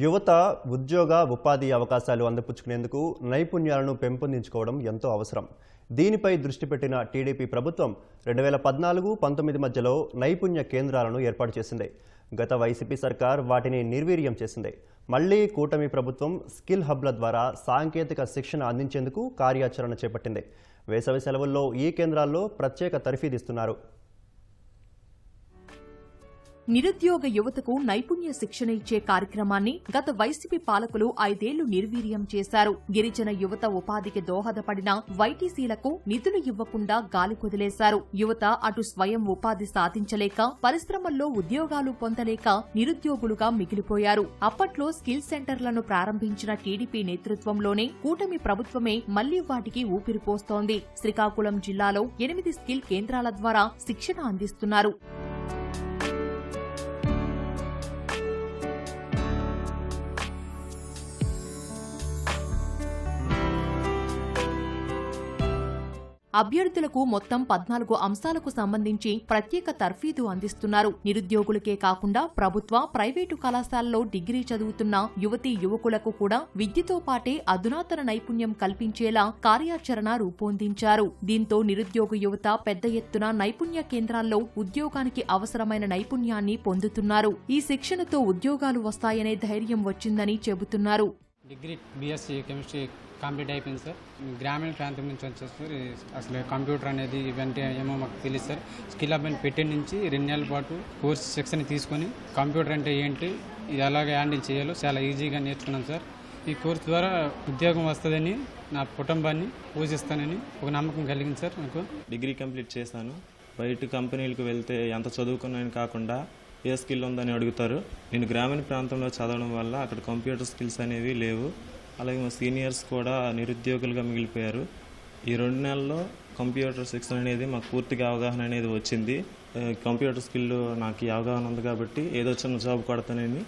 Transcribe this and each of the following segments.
యువత ఉద్యోగ ఉపాధి అవకాశాలు అందిపుచ్చుకునేందుకు నైపుణ్యాలను పెంపొందించుకోవడం ఎంతో అవసరం. దీనిపై దృష్టి పెట్టిన టీడీపీ ప్రభుత్వం రెండు వేల పద్నాలుగు పంతొమ్మిది మధ్యలో నైపుణ్య కేంద్రాలను ఏర్పాటు చేసింది. గత వైసీపీ సర్కార్ వాటిని నిర్వీర్యం చేసింది. మళ్ళీ కూటమి ప్రభుత్వం స్కిల్ హబ్ల ద్వారా సాంకేతిక శిక్షణ అందించేందుకు కార్యాచరణ చేపట్టింది. వేసవి సెలవుల్లో ఈ కేంద్రాల్లో ప్రత్యేక తర్ఫీదిస్తున్నారు నిరుద్యోగ యువతకు నైపుణ్య శిక్షణ ఇచ్చే కార్యక్రమాన్ని గత వైసీపీ పాలకులు ఐదేళ్ళు నిర్వీర్యం చేశారు. గిరిజన యువత ఉపాధికి దోహదపడిన వైటీసీలకు నిధులు ఇవ్వకుండా గాలి కుదిలేశారు. యువత అటు స్వయం ఉపాధి సాధించలేక పరిశ్రమల్లో ఉద్యోగాలు పొందలేక నిరుద్యోగులుగా మిగిలిపోయారు. అప్పట్లో స్కిల్ సెంటర్లను ప్రారంభించిన టీడీపీ నేతృత్వంలోనే కూటమి ప్రభుత్వమే మళ్ళీ వాటికి ఊపిరిపోస్తోంది శ్రీకాకుళం జిల్లాలో ఎనిమిది స్కిల్ కేంద్రాల ద్వారా శిక్షణ అందిస్తున్నారు. అభ్యర్థులకు మొత్తం పద్నాలుగు అంశాలకు సంబంధించి ప్రత్యేక తర్ఫీదు అందిస్తున్నారు. నిరుద్యోగులకే కాకుండా ప్రభుత్వ ప్రైవేటు కళాశాలలో డిగ్రీ చదువుతున్న యువతీ యువకులకు కూడా విద్యతో పాటే అధునాతన నైపుణ్యం కల్పించేలా కార్యాచరణ రూపొందించారు. దీంతో నిరుద్యోగ యువత పెద్ద ఎత్తున నైపుణ్య కేంద్రాల్లో ఉద్యోగానికి అవసరమైన నైపుణ్యాన్ని పొందుతున్నారు. ఈ శిక్షణతో ఉద్యోగాలు వస్తాయనే ధైర్యం వచ్చిందని చెబుతున్నారు. డిగ్రీ బీఎస్సీ కెమిస్ట్రీ కంప్లీట్ అయిపోయింది సార్. గ్రామీణ ప్రాంతం నుంచి వచ్చేసి సార్. అసలు కంప్యూటర్ అనేది ఇవన్నీ ఏమో మాకు తెలియదు సార్. స్కిల్ అప్ పెట్టే నుంచి రెండు నెలల పాటు కోర్స్ శిక్షణ తీసుకొని కంప్యూటర్ అంటే ఏంటి ఇది ఎలాగ హ్యాండిల్ చేయాలో చాలా ఈజీగా నేర్చుకున్నాను సార్. ఈ కోర్స్ ద్వారా ఉద్యోగం వస్తుందని నా కుటుంబాన్ని పోషిస్తానని ఒక నమ్మకం కలిగింది సార్ నాకు. డిగ్రీ కంప్లీట్ చేశాను. బయట కంపెనీలకు వెళ్తే ఎంత చదువుకున్నాను కాకుండా ఏ స్కిల్ ఉందని అడుగుతారు. నేను గ్రామీణ ప్రాంతంలో చదవడం వల్ల అక్కడ కంప్యూటర్ స్కిల్స్ అనేవి లేవు. అలాగే మా సీనియర్స్ కూడా నిరుద్యోగులుగా మిగిలిపోయారు. ఈ రెండు నెలల్లో కంప్యూటర్ శిక్షణ అనేది మాకు పూర్తిగా అవగాహన అనేది వచ్చింది. కంప్యూటర్ స్కిల్ నాకు అవగాహన ఉంది కాబట్టి ఏదో చిన్న జాబ్ కొడతానని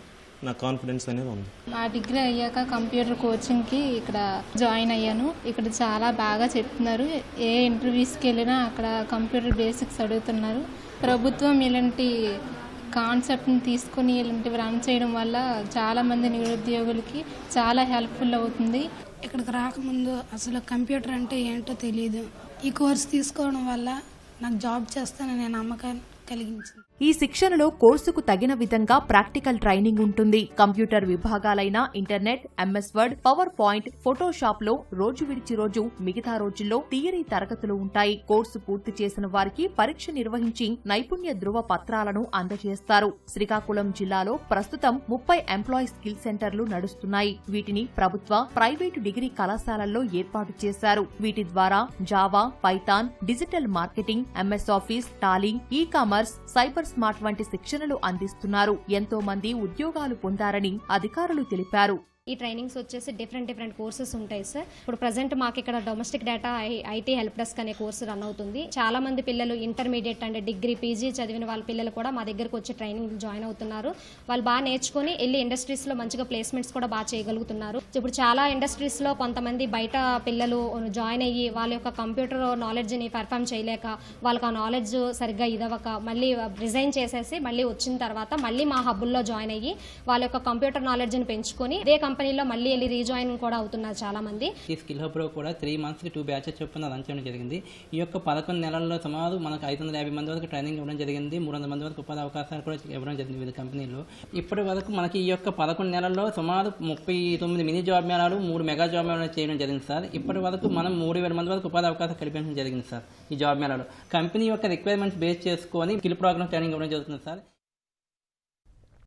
నా కాన్ఫిడెన్స్ అనేది ఉంది. నా డిగ్రీ అయ్యాక కంప్యూటర్ కోచింగ్కి ఇక్కడ జాయిన్ అయ్యాను. ఇక్కడ చాలా బాగా చెప్తున్నారు. ఏ ఇంటర్వ్యూస్కి వెళ్ళినా అక్కడ కంప్యూటర్ బేసిక్స్ అడుగుతున్నారు. ప్రభుత్వం ఇలాంటి కాన్సెప్ట్ని తీసుకొని ఇలాంటివి రన్ చేయడం వల్ల చాలామంది నిరుద్యోగులకి చాలా హెల్ప్ఫుల్ అవుతుంది. ఇక్కడికి రాకముందు అసలు కంప్యూటర్ అంటే ఏంటో తెలియదు ఈ కోర్స్ తీసుకోవడం వల్ల నాకు జాబ్ చేస్తానని నమ్మకాన్ని కలిగించింది. ఈ శిక్షణలో కోర్సుకు తగిన విధంగా ప్రాక్టికల్ ట్రైనింగ్ ఉంటుంది. Computer విభాగాలైన internet MS Word power point ఫోటోషాప్లో రోజు విడిచి రోజు మిగతా రోజుల్లో థియరీ తరగతులు ఉంటాయి. కోర్సు పూర్తి చేసిన వారికి పరీక్ష నిర్వహించి నైపుణ్య ధృవ పత్రాలను అందజేస్తారు. శ్రీకాకుళం జిల్లాలో ప్రస్తుతం ముప్పై ఎంప్లాయీ స్కిల్ సెంటర్లు నడుస్తున్నాయి. వీటిని ప్రభుత్వ ప్రైవేటు డిగ్రీ కళాశాలల్లో ఏర్పాటు చేశారు. వీటి ద్వారా Java Python digital marketing MS office tallying ఈ కామర్స్ సైబర్ స్మార్ట్ వంటి శిక్షణలు అందిస్తున్నారు. ఎంతో మంది ఉద్యోగాలు పొందారని అధికారులు తెలిపారు. ఈ ట్రైనింగ్స్ వచ్చేసి డిఫరెంట్ డిఫరెంట్ కోర్సెస్ ఉంటాయి సార్ ఇప్పుడు ప్రజెంట్ మాకు ఇక్కడ domestic data IT help desk అనే కోర్సు రన్ అవుతుంది. చాలా మంది పిల్లలు ఇంటర్మీడియట్ అండ్ డిగ్రీ పీజీ చదివిన వాళ్ళ పిల్లలు కూడా మా దగ్గరకు వచ్చి ట్రైనింగ్ జాయిన్ అవుతున్నారు. వాళ్ళు బాగా నేర్చుకొని వెళ్ళి ఇండస్ట్రీస్లో మంచిగా ప్లేస్మెంట్స్ కూడా బాగా చేయగలుగుతున్నారు. ఇప్పుడు చాలా ఇండస్ట్రీస్లో కొంతమంది బయట పిల్లలు జాయిన్ అయ్యి వాళ్ళ యొక్క కంప్యూటర్ నాలెడ్జ్ని పర్ఫామ్ చేయలేక వాళ్ళకి ఆ నాలెడ్జ్ సరిగ్గా ఇదవక మళ్ళీ రిజైన్ చేసేసి మళ్ళీ వచ్చిన తర్వాత మళ్ళీ మా హబ్బుల్లో జాయిన్ అయ్యి వాళ్ళ యొక్క కంప్యూటర్ నాలెడ్జ్ని పెంచుకొని ఇదే కంపెనీలో మళ్ళీ వెళ్ళి రీజాయిన్ కూడా అవుతున్నారు చాలా మంది ఈ స్కిల్ హబ్లో కూడా త్రీ మంత్స్కి టూ బ్యాచెస్ చొప్పున రన్ చేయడం జరిగింది. ఈ యొక్క పదకొండు నెలల్లో సుమారు మనకు ఐదు వందల యాభై మంది వరకు ట్రైనింగ్ ఇవ్వడం జరిగింది. మూడు వందల మంది వరకు ఉపాధి అవకాశాలు కూడా ఇవ్వడం జరిగింది వివిధ కంపెనీలో. ఇప్పటి వరకు మనకి ఈ యొక్క పదకొండు నెలల్లో సుమారు ముప్పై తొమ్మిది మినీ జాబ్ మేళాలు మూడు మెగా జాబ్ మేళాలు చేయడం జరిగింది సార్. ఇప్పటి వరకు మనం మూడు వేల మంది వరకు ఉపాధి అవకాశాలు కల్పించడం జరిగింది సార్ ఈ జాబ్ మేళాలో. కంపెనీ యొక్క రిక్వైర్మెంట్స్ బేస్ చేసుకొని స్కిల్ ప్రోగ్రామ్ ట్రైనింగ్ ఇవ్వడం జరుగుతుంది సార్.